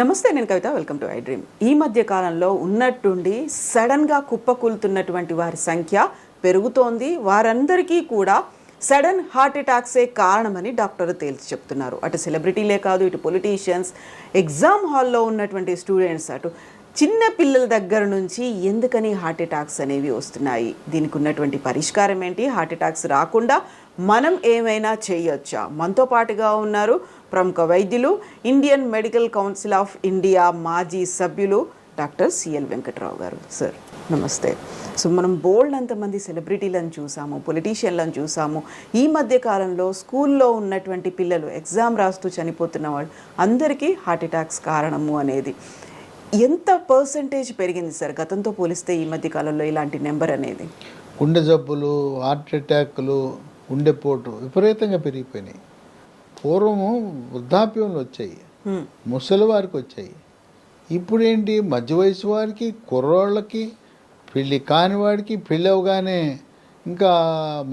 నమస్తే నేను Kavitha welcome to I dream ఈ మధ్య కాలంలో ఉన్నట్టుండి సడన్గా కుప్పకూలుతున్నటువంటి వారి సంఖ్య పెరుగుతోంది వారందరికీ కూడా సడన్ హార్ట్ అటాక్సే కారణమని డాక్టర్లు తేల్చి చెప్తున్నారు అటు సెలబ్రిటీలే కాదు ఇటు పొలిటీషియన్స్ ఎగ్జామ్ హాల్లో ఉన్నటువంటి స్టూడెంట్స్ అటు చిన్న పిల్లల దగ్గర నుంచి ఎందుకని హార్ట్ అటాక్స్ అనేవి వస్తున్నాయి దీనికి ఉన్నటువంటి పరిష్కారం ఏంటి హార్ట్ అటాక్స్ రాకుండా మనం ఏమైనా చేయొచ్చా మనతో పాటుగా ఉన్నారు ప్రముఖ వైద్యులు Indian medical council of India మాజీ సభ్యులు డాక్టర్ సిఎల్ వెంకట్రావు గారు సార్ నమస్తే సో మనం బోల్డ్ అంతమంది సెలబ్రిటీలను చూసాము పొలిటీషియన్లను చూసాము ఈ మధ్య కాలంలో స్కూల్లో ఉన్నటువంటి పిల్లలు ఎగ్జామ్ రాస్తూ చనిపోతున్న వాళ్ళు అందరికీ హార్ట్ అటాక్స్ కారణము అనేది ఎంత పర్సంటేజ్ పెరిగింది సార్ గతంతో పోలిస్తే ఈ మధ్య కాలంలో ఇలాంటి నెంబర్ అనేది గుండె జబ్బులు హార్ట్ అటాక్లు గుండెపోటు విపరీతంగా పెరిగిపోయినాయి పూర్వము వృద్ధాప్యంలో వచ్చాయి ముసలి వారికి వచ్చాయి ఇప్పుడేంటి మధ్య వయసు వారికి కుర్రోళ్ళకి పెళ్ళి కాని వాడికి పెళ్ళి అవగానే ఇంకా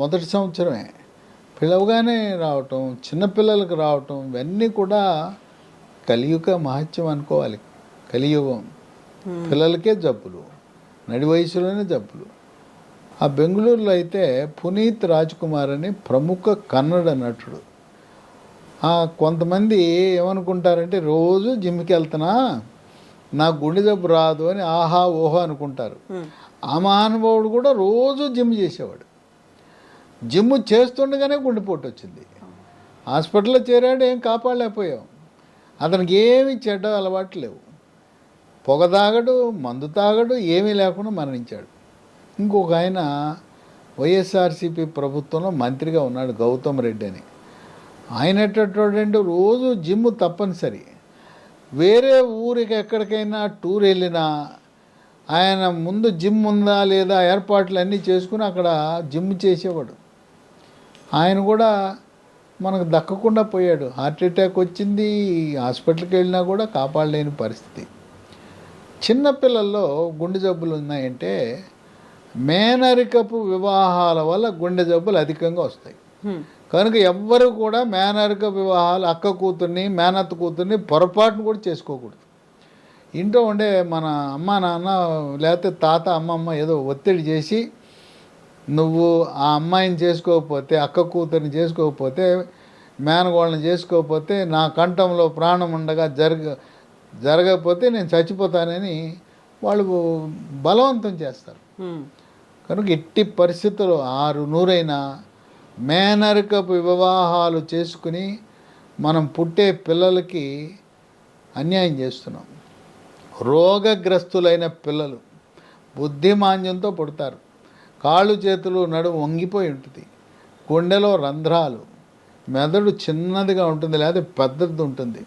మొదటి సంవత్సరమే అవగానే రావటం చిన్నపిల్లలకు రావటం ఇవన్నీ కూడా కలియుగ మహత్యం అనుకోవాలి కలియుగం పిల్లలకే జబ్బులు నడి వయసులోనే జబ్బులు ఆ బెంగళూరులో అయితే పునీత్ రాజ్ కుమార్ అని ప్రముఖ కన్నడ నటుడు కొంతమంది ఏమనుకుంటారంటే రోజు జిమ్కి వెళ్తున్నా నా గుండె జబ్బు రాదు అని ఆహా ఓహో అనుకుంటారు ఆ మహానుభావుడు కూడా రోజు జిమ్ చేసేవాడు జిమ్ చేస్తుండగానే గుండెపోటు వచ్చింది హాస్పిటల్లో చేరాడు ఏం కాపాడలేకపోయాం అతనికి ఏమి చెడ్డ అలవాట్లు లేవు పొగ తాగడు మందు తాగడు ఏమీ లేకుండా మరణించాడు ఇంకొక ఆయన వైఎస్ఆర్సీపీ ప్రభుత్వంలో మంత్రిగా ఉన్నాడు గౌతమ్ రెడ్డి అని ఆయనటువంటి రోజు జిమ్ తప్పనిసరి వేరే ఊరికి ఎక్కడికైనా టూర్ వెళ్ళినా ఆయన ముందు జిమ్ ఉందా లేదా ఏర్పాట్లు అన్నీ చేసుకుని అక్కడ జిమ్ చేసేవాడు ఆయన కూడా మనకు దక్కకుండా పోయాడు హార్ట్ అటాక్ వచ్చింది హాస్పిటల్కి వెళ్ళినా కూడా కాపాడలేని పరిస్థితి చిన్నపిల్లల్లో గుండె జబ్బులు ఉన్నాయంటే మేనరికపు వివాహాల వల్ల గుండె జబ్బులు అధికంగా వస్తాయి కనుక ఎవ్వరు కూడా మేనరిక వివాహాలు అక్క కూతుర్ని మేనత్త కూతుర్ని పొరపాటును కూడా చేసుకోకూడదు ఇంట్లో ఉండే మన అమ్మ నాన్న లేకపోతే తాత అమ్మమ్మ ఏదో ఒత్తిడి చేసి నువ్వు ఆ అమ్మాయిని చేసుకోకపోతే అక్క కూతుర్ని చేసుకోకపోతే మేనగోళ్ళని చేసుకోకపోతే నా కంఠంలో ప్రాణం ఉండగా జరగ జరగకపోతే నేను చచ్చిపోతానని వాళ్ళు బలవంతం చేస్తారు కనుక ఎట్టి పరిస్థితులు ఆరు నూరైనా మేనరికపు వివాహాలు చేసుకుని మనం పుట్టే పిల్లలకి అన్యాయం చేస్తున్నాం రోగగ్రస్తులైన పిల్లలు బుద్ధిమాంద్యంతో పుడతారు కాళ్ళు చేతులు నడు వంగిపోయి ఉంటుంది గుండెలో రంధ్రాలు మెదడు చిన్నదిగా ఉంటుంది లేదా పెద్దది ఉంటుంది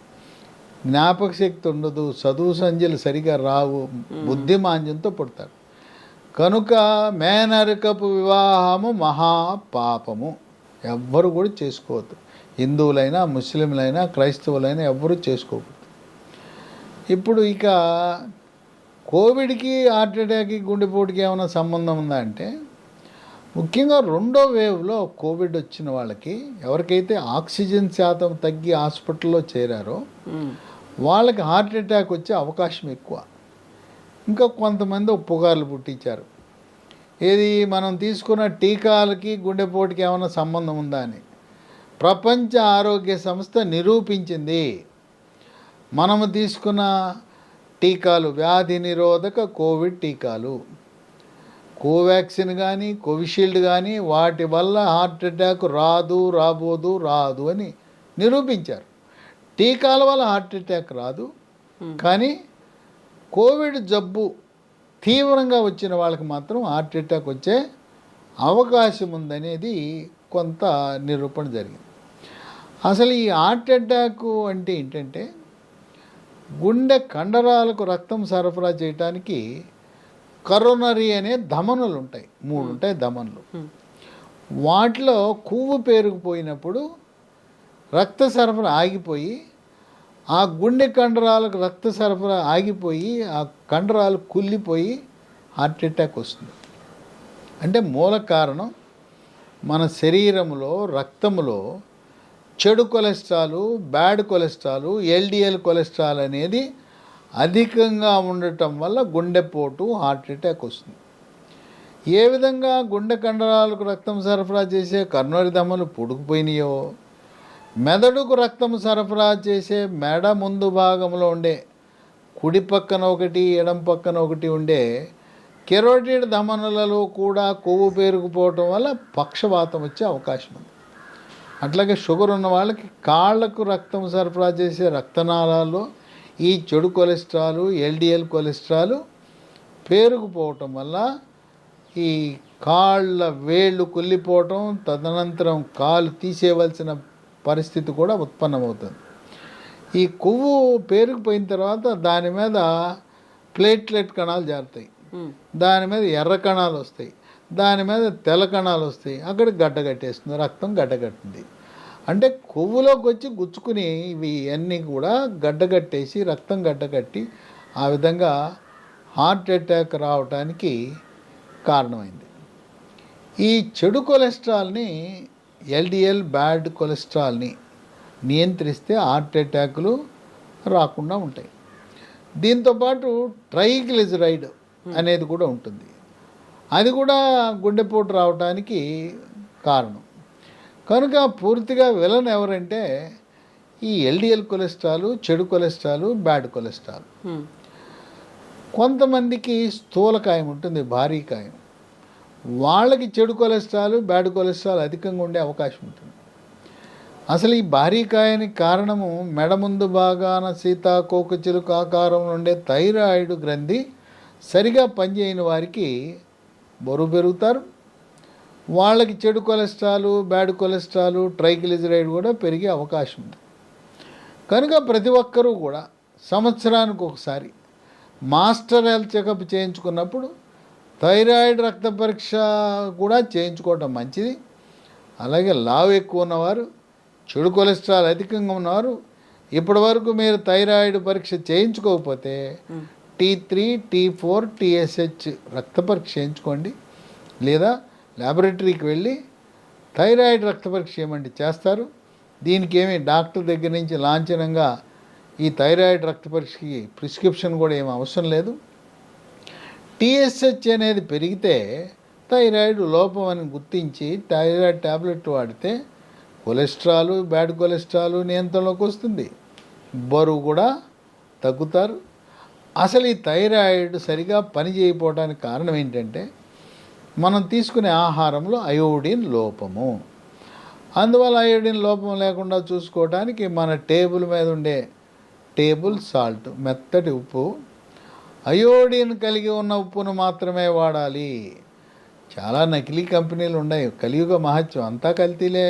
జ్ఞాపక శక్తి ఉండదు చదువు సంధ్యలు సరిగా రావు బుద్ధిమాంద్యంతో పుడతారు కనుక మేనరికపు వివాహము మహాపాపము ఎవ్వరు కూడా చేసుకోవద్దు హిందువులైనా ముస్లింలైనా క్రైస్తవులైనా ఎవ్వరూ చేసుకోకూడదు ఇప్పుడు ఇక కోవిడ్కి హార్ట్ అటాక్కి గుండెపోటుకి ఏమైనా సంబంధం ఉందా అంటే ముఖ్యంగా రెండో వేవ్లో కోవిడ్ వచ్చిన వాళ్ళకి ఎవరికైతే ఆక్సిజన్ శాతం తగ్గి హాస్పిటల్లో చేరారో వాళ్ళకి హార్ట్ అటాక్ వచ్చే అవకాశం ఎక్కువ ఇంకా కొంతమంది పుకార్లు పుట్టించారు ఏది మనం తీసుకున్న టీకాలకి గుండెపోటుకి ఏమైనా సంబంధం ఉందా అని ప్రపంచ ఆరోగ్య సంస్థ నిరూపించింది మనము తీసుకున్న టీకాలు వ్యాధి నిరోధక కోవిడ్ టీకాలు కోవాక్సిన్ కానీ కోవిషీల్డ్ కానీ వాటి వల్ల హార్ట్ అటాక్ రాదు రాబోదు రాదు అని నిరూపించారు టీకాల వల్ల హార్ట్ అటాక్ రాదు కానీ కోవిడ్ జబ్బు తీవ్రంగా వచ్చిన వాళ్ళకి మాత్రం హార్ట్ అటాక్ వచ్చే అవకాశం ఉందనేది కొంత నిరూపణ జరిగింది అసలు ఈ హార్ట్ అటాక్ అంటే ఏంటంటే గుండె కండరాలకు రక్తం సరఫరా చేయటానికి కరోనరీ అనే ధమనులు ఉంటాయి మూడు ఉంటాయి ధమనులు వాటిలో కొవ్వు పేరుకుపోయినప్పుడు రక్త సరఫరా ఆగిపోయి ఆ గుండె కండరాలకు రక్త సరఫరా ఆగిపోయి ఆ కండరాలు కుళ్ళిపోయి హార్ట్ అటాక్ వస్తుంది అంటే మూల కారణం మన శరీరంలో రక్తంలో చెడు cholesterol bad cholesterol LDL cholesterol అనేది అధికంగా ఉండటం వల్ల గుండెపోటు హార్ట్ అటాక్ వస్తుంది ఏ విధంగా గుండె కండరాలకు రక్తం సరఫరా చేసే కర్ణోరి దమ్మలు పొడుకుపోయినాయో మెదడుకు రక్తం సరఫరా చేసే మెడ ముందు భాగంలో ఉండే కుడి పక్కన ఒకటి ఎడం పక్కన ఒకటి ఉండే కెరోటిడ్ ధమనులలో కూడా కొవ్వు పేరుకుపోవటం వల్ల పక్షవాతం వచ్చే అవకాశం ఉంది అట్లాగే షుగర్ ఉన్న వాళ్ళకి కాళ్లకు రక్తం సరఫరా చేసే రక్తనాళాల్లో ఈ చెడు కొలెస్ట్రాల్ ఎల్డిఎల్ కొలెస్ట్రాల్ పేరుకుపోవటం వల్ల ఈ కాళ్ళ వేళ్ళు కుళ్ళిపోవటం తదనంతరం కాలు తీసేయవలసిన పరిస్థితి కూడా ఉత్పన్నమవుతుంది ఈ కొవ్వు పేరుకుపోయిన తర్వాత దాని మీద ప్లేట్లెట్ కణాలు జారుతాయి దాని మీద ఎర్ర కణాలు వస్తాయి దాని మీద తెల్ల కణాలు వస్తాయి అక్కడ గడ్డ కట్టేస్తుంది రక్తం గడ్డ కట్టింది అంటే కొవ్వులోకి వచ్చి గుచ్చుకుని ఇవి అన్నీ కూడా గడ్డ కట్టేసి రక్తం గడ్డ కట్టి ఆ విధంగా హార్ట్ అటాక్ రావడానికి కారణమైంది ఈ చెడు కొలెస్ట్రాల్ని ఎల్డిఎల్ బ్యాడ్ కొలెస్ట్రాల్ని నియంత్రిస్తే హార్ట్ అటాక్లు రాకుండా ఉంటాయి దీంతోపాటు ట్రైగ్లిజరైడ్ hmm. అనేది కూడా ఉంటుంది అది కూడా గుండెపోటు రావడానికి కారణం కనుక పూర్తిగా విలన్ ఎవరంటే ఈ ఎల్డిఎల్ కొలెస్ట్రాల్ చెడు కొలెస్ట్రాల్ బ్యాడ్ కొలెస్ట్రాల్ hmm. కొంతమందికి స్థూలకాయం ఉంటుంది భారీ కాయం వాళ్ళకి చెడు కొలెస్ట్రాల్ బ్యాడ్ కొలెస్ట్రాల్ అధికంగా ఉండే అవకాశం ఉంటుంది అసలు ఈ భారీకాయని కారణము మెడ ముందు భాగాన సీతాకోకచిలుక ఆకారం ఉండే థైరాయిడ్ గ్రంథి సరిగా పనిచేయని వారికి బరువు పెరుగుతారు వాళ్ళకి చెడు కొలెస్ట్రాలు బ్యాడ్ కొలెస్ట్రాల్ ట్రైకిలిజరైడ్ కూడా పెరిగే అవకాశం ఉంది కనుక ప్రతి ఒక్కరూ కూడా సంవత్సరానికి ఒకసారి మాస్టర్ హెల్త్ చెకప్ చేయించుకున్నప్పుడు థైరాయిడ్ రక్త పరీక్ష కూడా చేయించుకోవటం మంచిది అలాగే లావు ఎక్కువ ఉన్నవారు చెడు కొలెస్ట్రాల్ అధికంగా ఉన్నవారు ఇప్పటి వరకు మీరు థైరాయిడ్ పరీక్ష చేయించుకోకపోతే T three T four TSH రక్త పరీక్ష చేయించుకోండి లేదా ల్యాబొరేటరీకి వెళ్ళి థైరాయిడ్ రక్త పరీక్ష చేయమండి చేస్తారు దీనికి ఏమి డాక్టర్ దగ్గర నుంచి లాంఛనంగా ఈ థైరాయిడ్ రక్త పరీక్షకి ప్రిస్క్రిప్షన్ కూడా ఏమి అవసరం లేదు టీఎస్హెచ్ అనేది పెరిగితే థైరాయిడ్ లోపం అని గుర్తించి థైరాయిడ్ ట్యాబ్లెట్ వాడితే కొలెస్ట్రాల్ బ్యాడ్ కొలెస్ట్రాల్ నియంత్రణలోకి వస్తుంది బరువు కూడా తగ్గుతారు అసలు ఈ థైరాయిడ్ సరిగా పని చేయకపోవడానికి కారణం ఏంటంటే మనం తీసుకునే ఆహారంలో అయోడిన్ లోపము అందువల్ల అయోడిన్ లోపం లేకుండా చూసుకోవడానికి మన టేబుల్ మీద ఉండే టేబుల్ సాల్ట్ మెత్తటి ఉప్పు అయోడిన్ కలిగి ఉన్న ఉప్పును మాత్రమే వాడాలి చాలా నకిలీ కంపెనీలు ఉన్నాయి కలియుగ మహత్యం అంతా కల్తీలే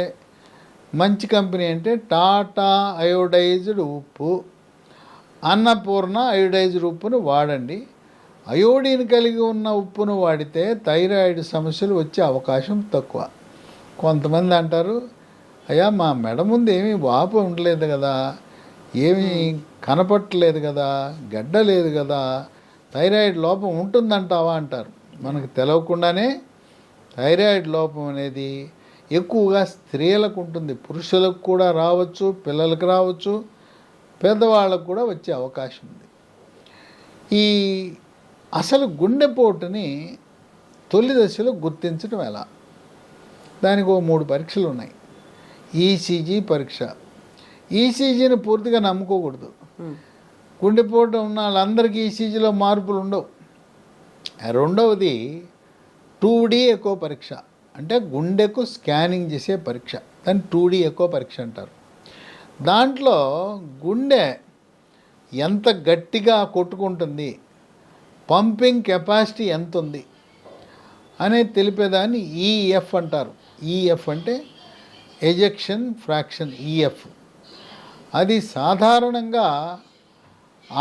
మంచి కంపెనీ అంటే టాటా అయోడైజ్డ్ ఉప్పు అన్నపూర్ణ అయోడైజ్డ్ ఉప్పును వాడండి అయోడిన్ కలిగి ఉన్న ఉప్పును వాడితే థైరాయిడ్ సమస్యలు వచ్చే అవకాశం తక్కువ కొంతమంది అంటారు అయ్యా మా మెడ ముందు ఏమీ వాపు ఉండలేదు కదా ఏమీ కనపట్టలేదు కదా గడ్డ లేదు కదా థైరాయిడ్ లోపం ఉంటుందంటావా అంటారు మనకు తెలవకుండానే థైరాయిడ్ లోపం అనేది ఎక్కువగా స్త్రీలకు ఉంటుంది పురుషులకు కూడా రావచ్చు పిల్లలకు రావచ్చు పెద్దవాళ్ళకు కూడా వచ్చే అవకాశం ఉంది ఈ అసలు గుండెపోటుని తొలి దశలో గుర్తించడం ఎలా దానికి ఓ మూడు పరీక్షలు ఉన్నాయి ఈసీజీ పరీక్ష ఈసీజీని పూర్తిగా నమ్ముకోకూడదు గుండెపోటు ఉన్న వాళ్ళందరికీ ఈసీజీలో మార్పులు ఉండవు రెండవది టూ డీ ఎక్కువ పరీక్ష అంటే గుండెకు స్కానింగ్ చేసే పరీక్ష దాన్ని టూ డీ ఎక్కువ పరీక్ష అంటారు దాంట్లో గుండె ఎంత గట్టిగా కొట్టుకుంటుంది పంపింగ్ కెపాసిటీ ఎంత ఉంది అనేది తెలిపేదాన్ని ఈఎఫ్ e అంటారు ఈఎఫ్ e అంటే ఎజెక్షన్ ఫ్రాక్షన్ ఈఎఫ్ అది సాధారణంగా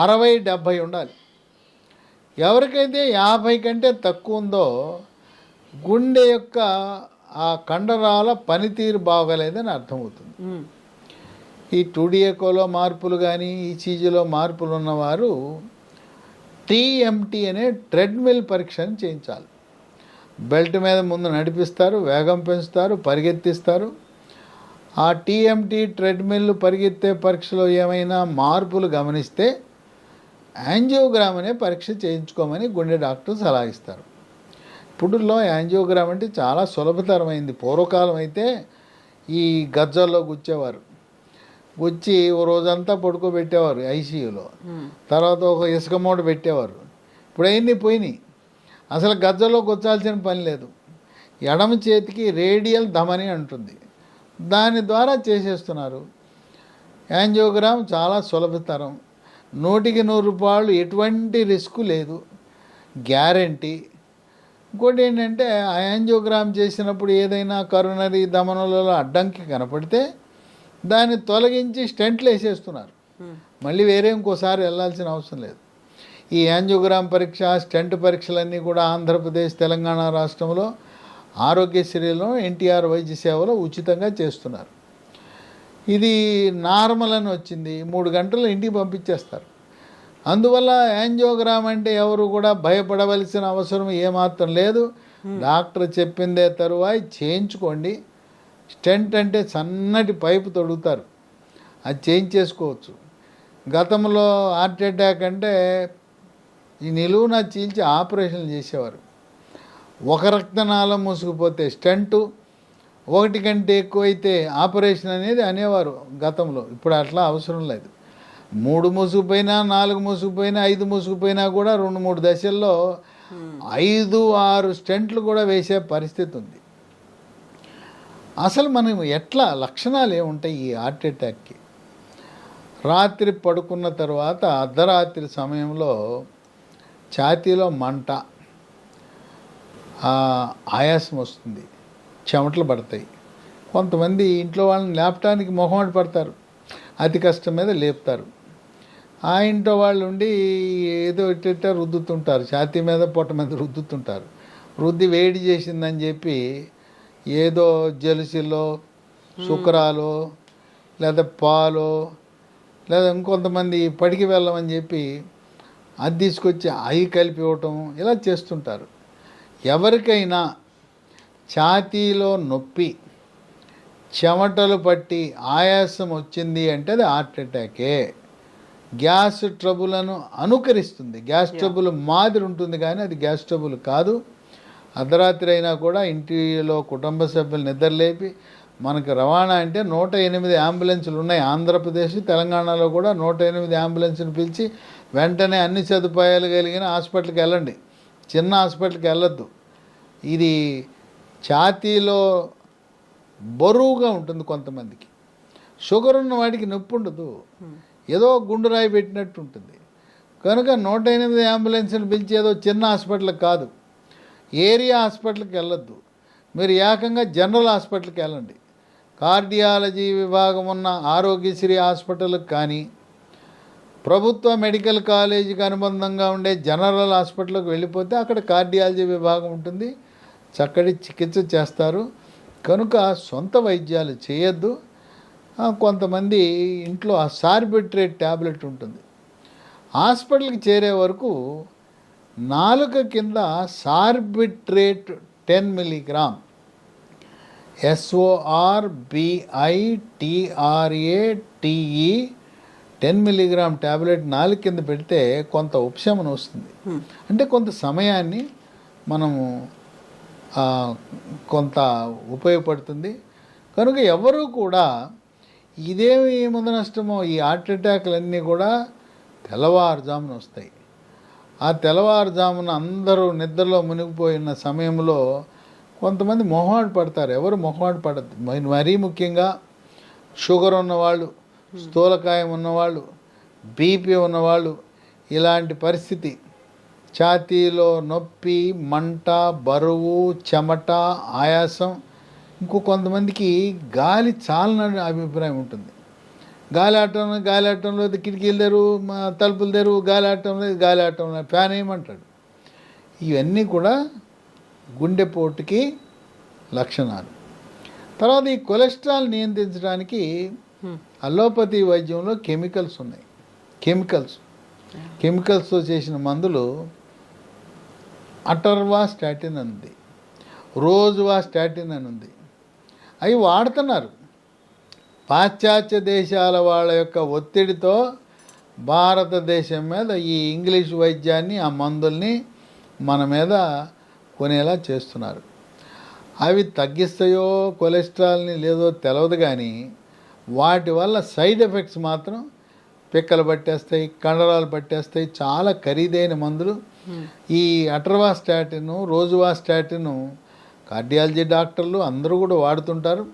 అరవై డెబ్భై ఉండాలి ఎవరికైతే యాభై కంటే తక్కువ ఉందో గుండె యొక్క ఆ కండరాల పనితీరు బాగలేదని అర్థమవుతుంది ఈ టూడియోకోలో మార్పులు కానీ ఈ చీజీలో మార్పులు ఉన్నవారు టీఎంటీ అనే ట్రెడ్మిల్ పరీక్షను చేయించాలి బెల్ట్ మీద ముందు నడిపిస్తారు వేగం పెంచుతారు పరిగెత్తిస్తారు ఆ టీఎంటీ ట్రెడ్మిల్ పరిగెత్తే పరీక్షలో ఏమైనా మార్పులు గమనిస్తే యాంజియోగ్రామ్ అనే పరీక్ష చేయించుకోమని గుండె డాక్టర్ సలహా ఇస్తారు ఇప్పుడులో యాంజియోగ్రామ్ అంటే చాలా సులభతరమైంది పూర్వకాలం అయితే ఈ గజ్జల్లో గుచ్చేవారు గుచ్చి ఓ రోజంతా పడుకోబెట్టేవారు ఐసీయూలో తర్వాత ఒక ఇసుక మూట పెట్టేవారు ఇప్పుడు అయింది పోయినాయి అసలు గజ్జలో గుచ్చాల్సిన పని లేదు ఎడమ చేతికి రేడియల్ ధమని అంటుంది దాని ద్వారా చేసేస్తున్నారు యాంజియోగ్రామ్ చాలా సులభతరం నూటికి నూరు రూపాయలు ఎటువంటి రిస్క్ లేదు గ్యారంటీ ఇంకోటి ఏంటంటే ఆ చేసినప్పుడు ఏదైనా కరోనరీ దమనలలో అడ్డంకి కనపడితే దాన్ని తొలగించి స్టెంట్లు వేసేస్తున్నారు మళ్ళీ వేరే ఇంకోసారి వెళ్ళాల్సిన అవసరం లేదు ఈ యాంజోగ్రామ్ పరీక్ష స్టెంట్ పరీక్షలన్నీ కూడా ఆంధ్రప్రదేశ్ తెలంగాణ రాష్ట్రంలో ఆరోగ్యశ్రీలో ఎన్టీఆర్ వైద్య సేవలో ఉచితంగా చేస్తున్నారు ఇది నార్మల్ అని వచ్చింది మూడు గంటలు ఇంటికి పంపించేస్తారు అందువల్ల యాంజియోగ్రామ్ అంటే ఎవరు కూడా భయపడవలసిన అవసరం ఏమాత్రం లేదు hmm. డాక్టర్ చెప్పిందే తరువాయి చేయించుకోండి స్టెంట్ అంటే సన్నటి పైపు తొడుగుతారు అది చేయించేసుకోవచ్చు గతంలో హార్ట్ అటాక్ అంటే ఈ నిలువున చీల్చి ఆపరేషన్లు చేసేవారు ఒక రక్తనాళం మూసుకుపోతే స్టెంటు ఒకటి కంటే ఎక్కువ అయితే ఆపరేషన్ అనేది అనేవారు గతంలో ఇప్పుడు అట్లా అవసరం లేదు మూడు మూసుకుపోయినా నాలుగు మూసుకుపోయినా ఐదు ముసుగుపోయినా కూడా రెండు మూడు దశల్లో ఐదు ఆరు స్టెంట్లు కూడా వేసే పరిస్థితి ఉంది అసలు మనం ఎట్లా లక్షణాలు ఏముంటాయి ఈ హార్ట్ అటాక్కి రాత్రి పడుకున్న తర్వాత అర్ధరాత్రి సమయంలో ఛాతీలో మంట ఆయాసం వస్తుంది చెమటలు పడతాయి కొంతమంది ఇంట్లో వాళ్ళని లేపటానికి మొహమాటి పడతారు అతి కష్టం మీద లేపుతారు ఆ ఇంట్లో వాళ్ళు ఉండి ఏదో ఎట్ట రుద్దుతుంటారు ఛాతీ మీద పొట్ట మీద రుద్దుతుంటారు రుద్ది వేడి చేసిందని చెప్పి ఏదో జలుసులో శుక్రాలు లేదా పాలు లేదా ఇంకొంతమంది పడికి వెళ్ళమని చెప్పి అది తీసుకొచ్చి అవి కలిపి ఇవ్వటం ఇలా చేస్తుంటారు ఎవరికైనా ఛాతీలో నొప్పి చెమటలు పట్టి ఆయాసం వచ్చింది అంటే అది హార్ట్ అటాకే గ్యాస్ ట్రబుల్ను అనుకరిస్తుంది గ్యాస్ ట్రబుల్ మాదిరి ఉంటుంది కానీ అది గ్యాస్ ట్రబుల్ కాదు అర్ధరాత్రి అయినా కూడా ఇంటిలో కుటుంబ సభ్యులు నిద్రలేపి మనకు రవాణా అంటే నూట ఎనిమిది అంబులెన్సులు ఉన్నాయి ఆంధ్రప్రదేశ్ తెలంగాణలో కూడా నూట ఎనిమిది అంబులెన్స్ని పిలిచి వెంటనే అన్ని సదుపాయాలు కలిగిన హాస్పిటల్కి వెళ్ళండి చిన్న హాస్పిటల్కి వెళ్ళొద్దు ఇది ఛాతీలో బరువుగా ఉంటుంది కొంతమందికి షుగర్ ఉన్న వాడికి నొప్పి ఉండదు ఏదో గుండు రాయి పెట్టినట్టు ఉంటుంది కనుక నూట ఎనిమిది అంబులెన్స్ని పిలిచి ఏదో చిన్న హాస్పిటల్ కాదు ఏరియా హాస్పిటల్కి వెళ్ళొద్దు మీరు ఏకంగా జనరల్ హాస్పిటల్కి వెళ్ళండి కార్డియాలజీ విభాగం ఉన్న ఆరోగ్యశ్రీ హాస్పిటల్కి కానీ ప్రభుత్వ మెడికల్ కాలేజీకి అనుబంధంగా ఉండే జనరల్ హాస్పిటల్కి వెళ్ళిపోతే అక్కడ కార్డియాలజీ విభాగం ఉంటుంది చక్కటి చికిత్స చేస్తారు కనుక సొంత వైద్యాలు చేయొద్దు కొంతమంది ఇంట్లో ఆ సార్బిట్రేట్ ట్యాబ్లెట్ ఉంటుంది హాస్పిటల్కి చేరే వరకు నాలుక కింద sorbitrate ten milligram ఎస్ఓఆర్బిఐటిఆర్ఏ TE e ten milligram tablet నాలుగు కింద పెడితే కొంత ఉపశమనం వస్తుంది అంటే కొంత సమయాన్ని మనము కొంత ఉపయోగపడుతుంది కనుక ఎవరు కూడా ఇదేమి ముందు నష్టమో ఈ హార్ట్ అటాక్లన్నీ కూడా తెల్లవారుజామున వస్తాయి ఆ తెల్లవారుజామున అందరూ నిద్రలో మునిగిపోయిన సమయంలో కొంతమంది మొహమాట పడతారు ఎవరు మొహమాట పడద్దు మరీ ముఖ్యంగా షుగర్ ఉన్నవాళ్ళు స్థూలకాయం ఉన్నవాళ్ళు బీపీ ఉన్నవాళ్ళు ఇలాంటి పరిస్థితి ఛాతీలో నొప్పి మంట బరువు చెమట ఆయాసం ఇంకో కొంతమందికి గాలి చాలనని అభిప్రాయం ఉంటుంది గాలి ఆడటం గాలి ఆటంలో కిటికీలు తెరు తలుపులు తెరు గాలి ఆడటం లేదు గాలి ఆడటం లేదు ఫ్యాన్ ఏమంటాడు ఇవన్నీ కూడా గుండెపోటుకి లక్షణాలు తర్వాత ఈ కొలెస్ట్రాల్ నియంత్రించడానికి అలోపతి వైద్యంలో కెమికల్స్ ఉన్నాయి కెమికల్స్ కెమికల్స్తో చేసిన మందులు అటర్వా స్టాటిన్ ఉంది రోజువా స్టాటిన్ అని ఉంది అవి వాడుతున్నారు పాశ్చాత్య దేశాల వాళ్ళ యొక్క ఒత్తిడితో భారతదేశం మీద ఈ ఇంగ్లీష్ వైద్యాన్ని ఆ మందుల్ని మన మీద కొనేలా చేస్తున్నారు అవి తగ్గిస్తాయో కొలెస్ట్రాల్ని లేదో తెలవదు కానీ వాటి వల్ల సైడ్ ఎఫెక్ట్స్ మాత్రం పిక్కలు పట్టేస్తాయి కండరాలు పట్టేస్తాయి చాలా ఖరీదైన మందులు ఈ అటర్వా రోజువా స్టాటిను కార్డియాలజీ డాక్టర్లు అందరూ కూడా వాడుతుంటారు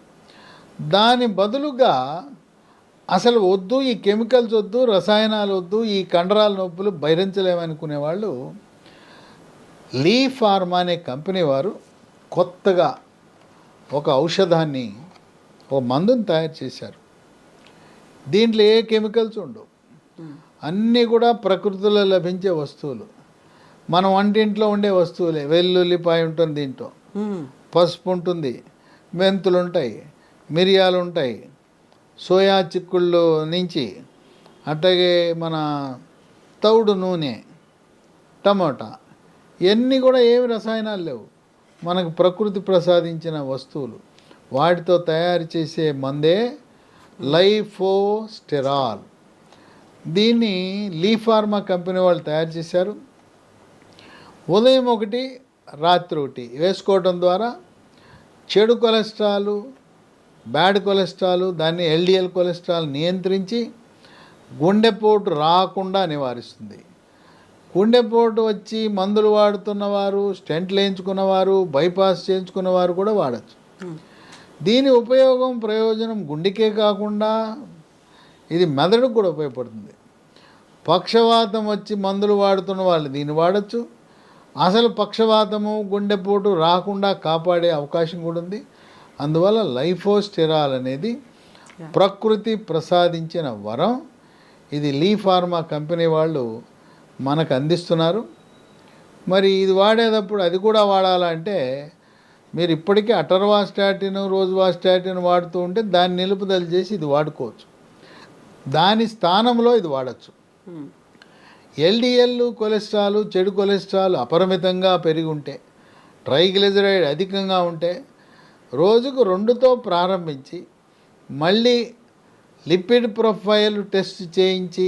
దాని బదులుగా అసలు వద్దు ఈ కెమికల్స్ వద్దు రసాయనాలు వద్దు ఈ కండరాల నొప్పులు బహిరించలేమనుకునేవాళ్ళు వాళ్ళు లీ ఫార్మా అనే కంపెనీ వారు కొత్తగా ఒక ఔషధాన్ని ఒక మందును తయారు చేశారు దీంట్లో ఏ కెమికల్స్ ఉండవు అన్నీ కూడా ప్రకృతిలో లభించే వస్తువులు మన వంటింట్లో ఉండే వస్తువులే వెల్లుల్లిపాయ ఉంటుంది దీంట్లో పసుపు ఉంటుంది మెంతులు ఉంటాయి మిరియాలు ఉంటాయి సోయా చిక్కుళ్ళు నుంచి అట్లాగే మన తౌడు నూనె టమోటా ఇవన్నీ కూడా ఏమి రసాయనాలు లేవు మనకు ప్రకృతి ప్రసాదించిన వస్తువులు వాటితో తయారు చేసే మందే లైఫోస్టెరాల్ దీన్ని లీఫార్మా కంపెనీ వాళ్ళు తయారు చేశారు ఉదయం ఒకటి రాత్రి ఒకటి వేసుకోవడం ద్వారా చెడు కొలెస్ట్రాల్ బ్యాడ్ కొలెస్ట్రాల్ దాన్ని ఎల్డిఎల్ కొలెస్ట్రాల్ నియంత్రించి గుండెపోటు రాకుండా నివారిస్తుంది గుండెపోటు వచ్చి మందులు వాడుతున్నవారు స్టెంట్ వేయించుకున్నవారు బైపాస్ చేయించుకున్నవారు కూడా వాడచ్చు దీని ఉపయోగం ప్రయోజనం గుండెకే కాకుండా ఇది మెదడుకు కూడా ఉపయోగపడుతుంది పక్షవాతం వచ్చి మందులు వాడుతున్న వాళ్ళు దీన్ని వాడచ్చు అసలు పక్షవాతము గుండెపోటు రాకుండా కాపాడే అవకాశం కూడా ఉంది అందువల్ల లైఫోస్టెరాల్ అనేది ప్రకృతి ప్రసాదించిన వరం ఇది లీ ఫార్మా కంపెనీ వాళ్ళు మనకు అందిస్తున్నారు మరి ఇది వాడేటప్పుడు అది కూడా వాడాలంటే మీరు ఇప్పటికే అటర్వాస్టాటిన్ రోజువాస్టాటిన్ వాడుతూ ఉంటే దాన్ని నిలుపుదల చేసి ఇది వాడుకోవచ్చు దాని స్థానంలో ఇది వాడచ్చు ఎల్డిఎల్ కొలెస్ట్రాల్ చెడు కొలెస్ట్రాల్ అపరిమితంగా పెరిగి ఉంటే ట్రైగ్లిజరైడ్ అధికంగా ఉంటే రోజుకు రెండుతో ప్రారంభించి మళ్ళీ లిపిడ్ ప్రొఫైల్ టెస్ట్ చేయించి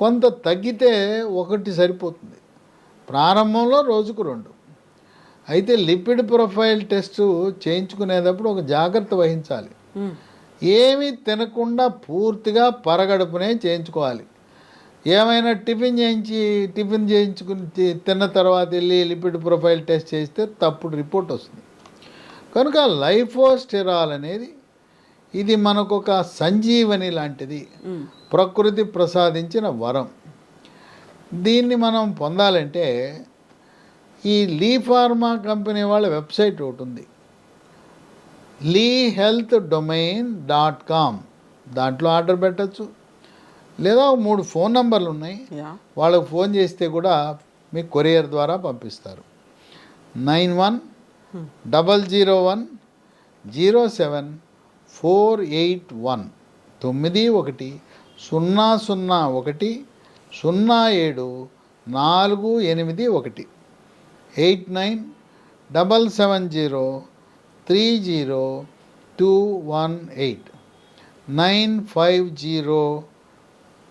కొంత తగ్గితే ఒకటి సరిపోతుంది ప్రారంభంలో రోజుకు రెండు అయితే లిపిడ్ ప్రొఫైల్ టెస్ట్ చేయించుకునేటప్పుడు ఒక జాగ్రత్త వహించాలి ఏమీ తినకుండా పూర్తిగా పరగడుపునే చేయించుకోవాలి ఏమైనా టిఫిన్ చేయించి టిఫిన్ చేయించుకుని తిన్న తర్వాత వెళ్ళి లిపిడ్ ప్రొఫైల్ టెస్ట్ చేస్తే తప్పుడు రిపోర్ట్ వస్తుంది కనుక లైఫోస్టెరాల్ అనేది ఇది మనకు ఒక సంజీవని లాంటిది ప్రకృతి ప్రసాదించిన వరం దీన్ని మనం పొందాలంటే ఈ లీఫార్మా కంపెనీ వాళ్ళ వెబ్సైట్ ఒకటి ఉంది Lee Health Domain dot com దాంట్లో ఆర్డర్ పెట్టచ్చు లేదా మూడు ఫోన్ నంబర్లు ఉన్నాయి వాళ్ళకు ఫోన్ చేస్తే కూడా మీకు కొరియర్ ద్వారా పంపిస్తారు nine one double zero one zero seven four eight one తొమ్మిది ఒకటి సున్నా సున్నా ఒకటి సున్నా ఏడు నాలుగు ఎనిమిది ఒకటి eight nine double seven zero three zero two one eight nine five zero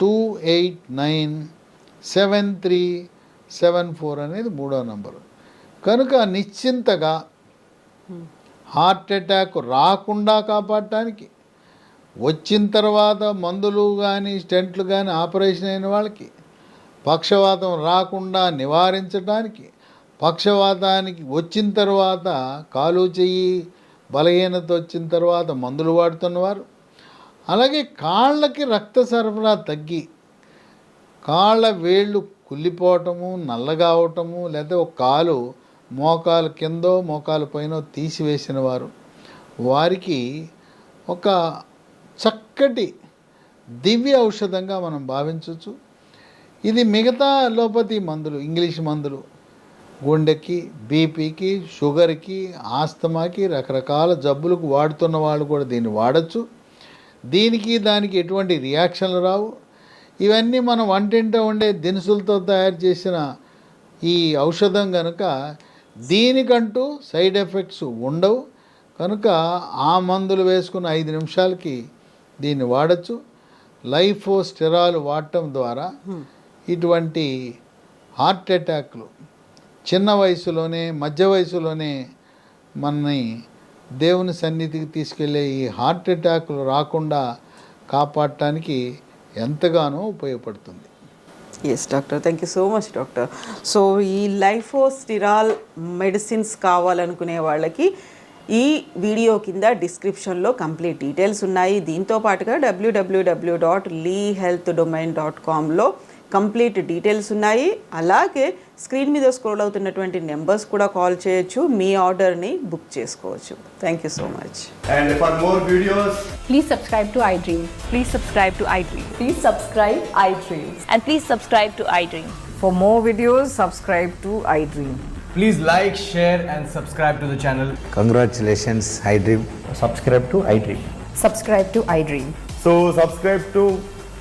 two eight nine seven three seven four అనేది మూడో నంబరు కనుక నిశ్చింతగా హార్ట్ అటాక్ రాకుండా కాపాడటానికి వచ్చిన తర్వాత మందులు కానీ స్టెంట్లు కానీ ఆపరేషన్ అయిన వాళ్ళకి పక్షవాతం రాకుండా నివారించడానికి పక్షవాతానికి వచ్చిన తర్వాత కాలు చెయ్యి బలహీనత వచ్చిన తర్వాత మందులు వాడుతున్నవారు అలాగే కాళ్ళకి రక్త సరఫరా తగ్గి కాళ్ళ వేళ్ళు కుళ్ళిపోవటము నల్లగా అవటము లేదా ఒక కాలు మోకాలు కిందో మోకాలు పైన తీసివేసిన వారు వారికి ఒక చక్కటి దివ్య ఔషధంగా మనం భావించవచ్చు ఇది మిగతా లోపతి మందులు ఇంగ్లీష్ మందులు గుండెకి బీపీకి షుగర్కి ఆస్తమాకి రకరకాల జబ్బులకు వాడుతున్న వాళ్ళు కూడా దీన్ని వాడచ్చు దీనికి దానికి ఎటువంటి రియాక్షన్లు రావు ఇవన్నీ మనం వంటింట ఉండే దినుసులతో తయారు చేసిన ఈ ఔషధం కనుక దీనికంటూ సైడ్ ఎఫెక్ట్స్ ఉండవు కనుక ఆ మందులు వేసుకున్న ఐదు నిమిషాలకి దీన్ని వాడచ్చు లైఫోస్టెరాల్ వాడటం ద్వారా ఇటువంటి హార్ట్ అటాక్లు చిన్న వయసులోనే మధ్య వయసులోనే మనని దేవుని సన్నిధికి తీసుకెళ్లే ఈ హార్ట్ అటాక్లు రాకుండా కాపాడటానికి ఎంతగానో ఉపయోగపడుతుంది yes doctor thank you so much doctor so ఈ లైఫోస్టిరాల్ మెడిసిన్స్ కావాలనుకునే వాళ్ళకి ఈ వీడియో కింద డిస్క్రిప్షన్లో కంప్లీట్ డీటెయిల్స్ ఉన్నాయి దీంతో పాటుగా W W W dot Lee Health Domain dot కామ్లో complete details ఉన్నాయి అలాగే స్క్రీన్ మీద స్క్రోల్ అవుతున్నటువంటి నెంబర్స్ కూడా కాల్ చేయొచ్చు మీ ఆర్డర్ని బుక్ చేసుకోవచ్చు thank you so much and for more videos please subscribe to iDream please subscribe to iDream please subscribe iDream and please subscribe to iDream for more videos subscribe to iDream please like share and subscribe to the channel congratulations iDream subscribe to iDream subscribe to iDream so subscribe to